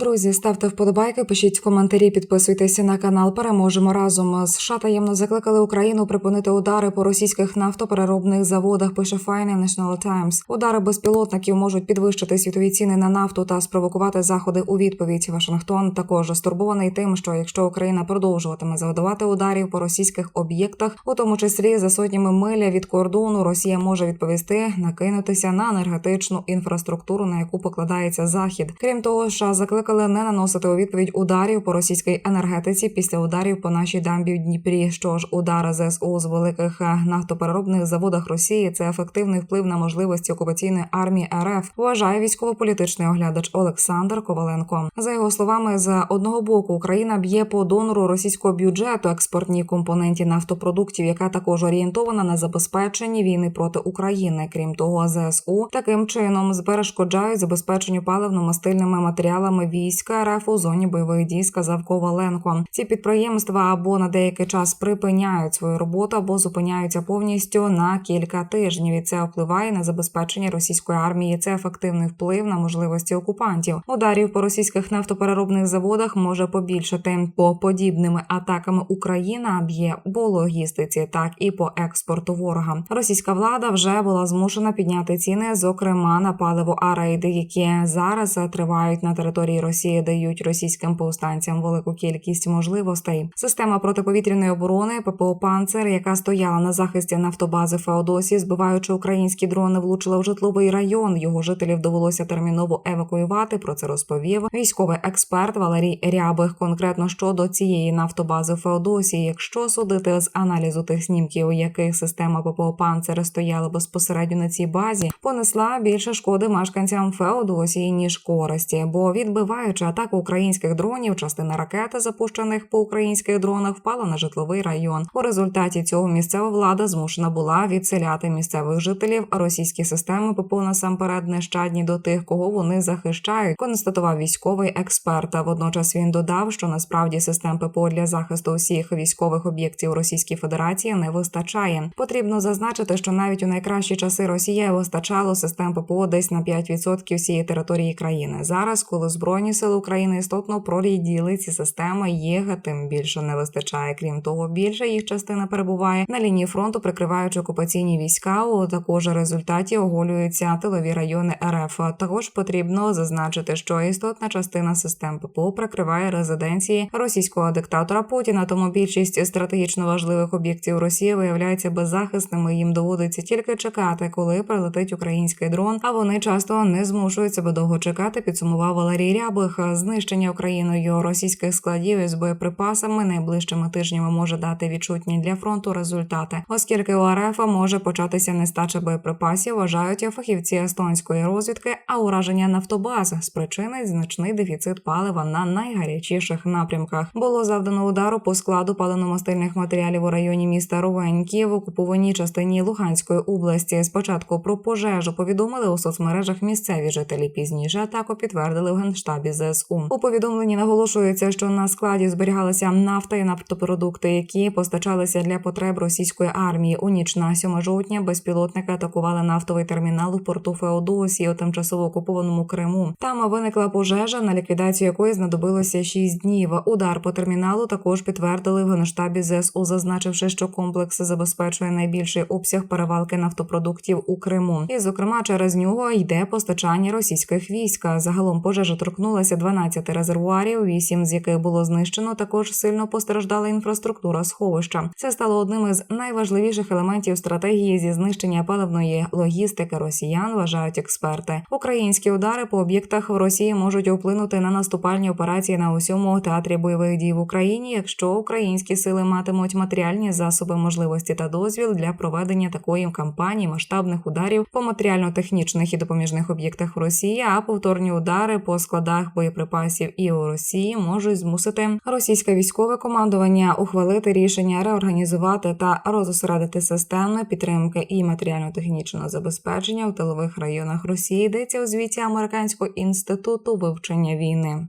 Друзі, ставте вподобайки, пишіть коментарі, підписуйтеся на канал. Переможемо разом. США таємно закликали Україну припинити удари по російських нафтопереробних заводах. Пише Financial Times. Удари безпілотників можуть підвищити світові ціни на нафту та спровокувати заходи у відповідь. Вашингтон також стурбований тим, що якщо Україна продовжуватиме завдавати ударів по російських об'єктах, у тому числі за сотнями миля від кордону, Росія може відповісти накинутися на енергетичну інфраструктуру, на яку покладається захід. Крім того, США закликали не наносити у відповідь ударів по російській енергетиці після ударів по нашій дамбі в Дніпрі. Що ж, удари ЗСУ з великих е, нафтопереробних заводах Росії це ефективний вплив на можливості окупаційної армії РФ. Вважає військово-політичний оглядач Олександр Коваленко. За його словами, з одного боку Україна б'є по донору російського бюджету експортній компоненті нафтопродуктів, яка також орієнтована на забезпечення війни проти України. Крім того, ЗСУ таким чином перешкоджають забезпеченню паливно-мастильними матеріалами війська РФ у зоні бойових дій, сказав Коваленко. Ці підприємства або на деякий час припиняють свою роботу, або зупиняються повністю на кілька тижнів. І це впливає на забезпечення російської армії. Це ефективний вплив на можливості окупантів. Ударів по російських нафтопереробних заводах може побільшати по подібними атаками. Україна б'є по логістиці, так і по експорту ворога. Російська влада вже була змушена підняти ціни, зокрема на паливо. А рейди, які зараз тривають на території Росії, дають російським повстанцям велику кількість можливостей. Система протиповітряної оборони ППО «Панцер», яка стояла на захисті нафтобази Феодосі, збиваючи українські дрони, влучила в житловий район. Його жителів довелося терміново евакуювати. Про це розповів військовий експерт Валерій Рябих. Конкретно щодо цієї нафтобази Феодосії, якщо судити з аналізу тих снімків, у яких система ППО «Панцер» стояла безпосередньо на цій базі, понесла більше шкоди мешканцям Феодосії ніж користі, бо відбиваючи атаку українських дронів, частина ракети, запущених по українських дронах, впала на житловий район. У результаті цього місцева влада змушена була відселяти місцевих жителів. а Російські системи ППО насамперед нещадні до тих, кого вони захищають. Констатував військовий експерт. Водночас він додав, що насправді систем ППО для захисту усіх військових об'єктів Російської Федерації не вистачає. Потрібно зазначити, що навіть у найкращі часи Росія вистачало систем ППО десь на 5% всієї території країни. Зараз, коли збройні сили України істотно проріділи ці системи, їх тим більше не вистачає. Крім того, більша їх частина перебуває на лінії фронту, прикриваючи окупаційні війська. У також результаті оголюються тилові райони РФ. Також потрібно зазначити, що істотна частина систем ППО прикриває резиденції російського диктатора Путіна. Тому більшість стратегічно важливих об'єктів Росії виявляються беззахисними. Їм доводиться тільки чекати, коли прилетить український дрон. А вони часто не змушують себе довго чекати. Підсумував Валерій Рябих. Знищення Україною російських складів із боєприпасами найближчими тижнями може дати відчутні для фронту результати, оскільки у РФ може початися нестача боєприпасів. Вважають фахівці естонської розвідки, а ураження нафтобаз спричинить значний дефіцит палива на найгарячіших напрямках. Було завдано удару по складу паливно-мастильних матеріалів у районі міста Ровенькі в окупованій частині Луганської області. Спочатку про пожежу повідомили у соцмережах місцеві жителі. Пізніше атаку підтвердили в генштабі ЗСУ. У повідомленні наголошується, що на складі зберігалася нафта і нафтопродукти, які постачалися для потреб російської армії. У ніч на 7 жовтня безпілотники атакували нафтовий термінал у порту Феодосії у тимчасово окупованому Криму. Там виникла пожежа, на ліквідацію якої знадобилося 6 днів. Удар по терміналу також підтвердили в генштабі ЗСУ, зазначивши, що комплекс забезпечує найбільший обсяг перевалки нафтопродуктів у Криму, і зокрема через нього йде постачання російських військ. Загалом пожежа торкнулася 12 резервуарів, 8 з яких було знищено. Також сильно постраждала інфраструктура сховища. Це стало одним із найважливіших елементів стратегії зі знищення паливної логістики росіян. Вважають експерти. Українські удари по об'єктах в Росії можуть вплинути на наступальні операції на усьому театрі бойових дій в Україні, якщо українські сили матимуть матеріальні засоби, можливості та дозвіл для проведення такої кампанії масштабних ударів по матеріально-технічних і допоміжних об'єктах в Росії, а повторні удари по складах боєприпасів і у Росії можуть змусити російське військове командування ухвалити рішення реорганізувати та розосередити системи підтримки і матеріально-технічного забезпечення в тилових районах Росії. Йдеться у звіті американського інституту вивчення війни.